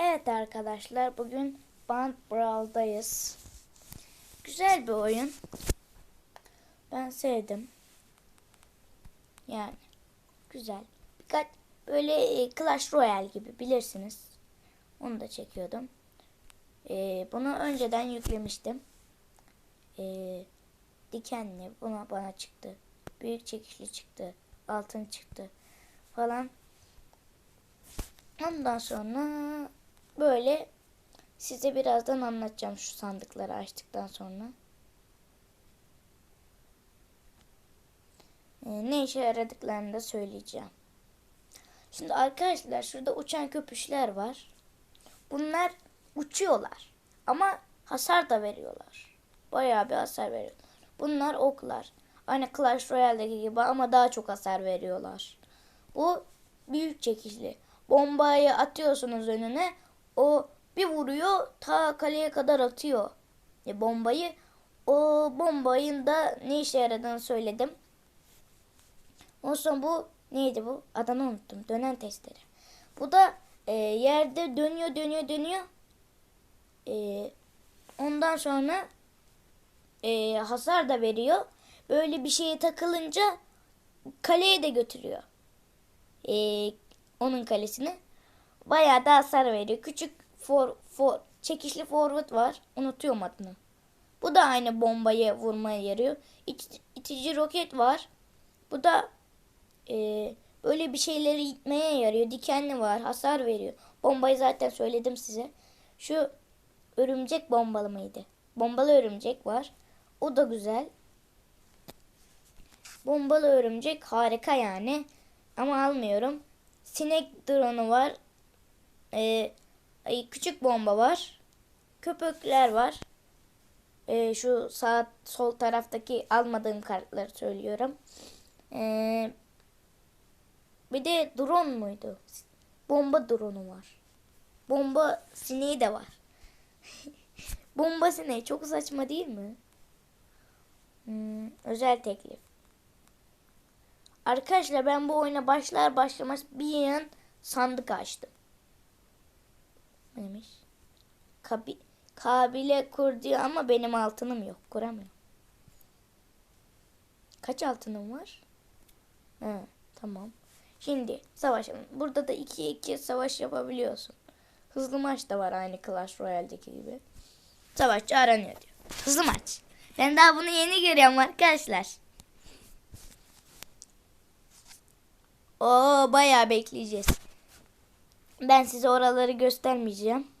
Evet arkadaşlar bugün Band Brawl'dayız. Güzel bir oyun. Ben sevdim. Yani güzel. Birkaç böyle e, Clash Royale gibi bilirsiniz. Onu da çekiyordum. E, bunu önceden yüklemiştim. E, dikenli buna bana çıktı. Büyük çekişli çıktı. Altın çıktı. Falan. Ondan sonra böyle size birazdan anlatacağım şu sandıkları açtıktan sonra. Ee, ne işe yaradıklarını da söyleyeceğim. Şimdi arkadaşlar şurada uçan köpüşler var. Bunlar uçuyorlar. Ama hasar da veriyorlar. Bayağı bir hasar veriyorlar. Bunlar oklar. Aynı Clash Royale'deki gibi ama daha çok hasar veriyorlar. Bu büyük çekişli. Bombayı atıyorsunuz önüne. O bir vuruyor ta kaleye kadar atıyor. E, bombayı. O bombayın da ne işe yaradığını söyledim. Ondan sonra bu neydi bu? Adını unuttum. Dönen testere. Bu da e, yerde dönüyor dönüyor dönüyor. E, ondan sonra e, hasar da veriyor. Böyle bir şeye takılınca kaleye de götürüyor. E, onun kalesini. Bayağı da hasar veriyor. Küçük for, for, çekişli forvet var. Unutuyorum adını. Bu da aynı bombayı vurmaya yarıyor. İç, itici roket var. Bu da e, böyle bir şeyleri itmeye yarıyor. Dikenli var. Hasar veriyor. Bombayı zaten söyledim size. Şu örümcek bombalı mıydı? Bombalı örümcek var. O da güzel. Bombalı örümcek harika yani. Ama almıyorum. Sinek drone'u var. Ay, küçük bomba var. Köpekler var. Ee, şu sağ sol taraftaki almadığım kartları söylüyorum. Ee, bir de drone muydu? Bomba drone'u var. Bomba sineği de var. Bomba sineği çok saçma değil mi? Hmm, özel teklif. Arkadaşlar ben bu oyuna başlar başlamaz bir yan sandık açtım. Neymiş? Kabi, kabile kur diyor ama benim altınım yok. Kuramıyorum. Kaç altınım var? He, tamam. Şimdi savaşalım. Burada da 2'ye 2 savaş yapabiliyorsun. Hızlı maç da var aynı Clash Royale'deki gibi. Savaşçı aranıyor diyor. Hızlı maç. Ben daha bunu yeni görüyorum arkadaşlar. Oo bayağı bekleyeceğiz. Ben size oraları göstermeyeceğim.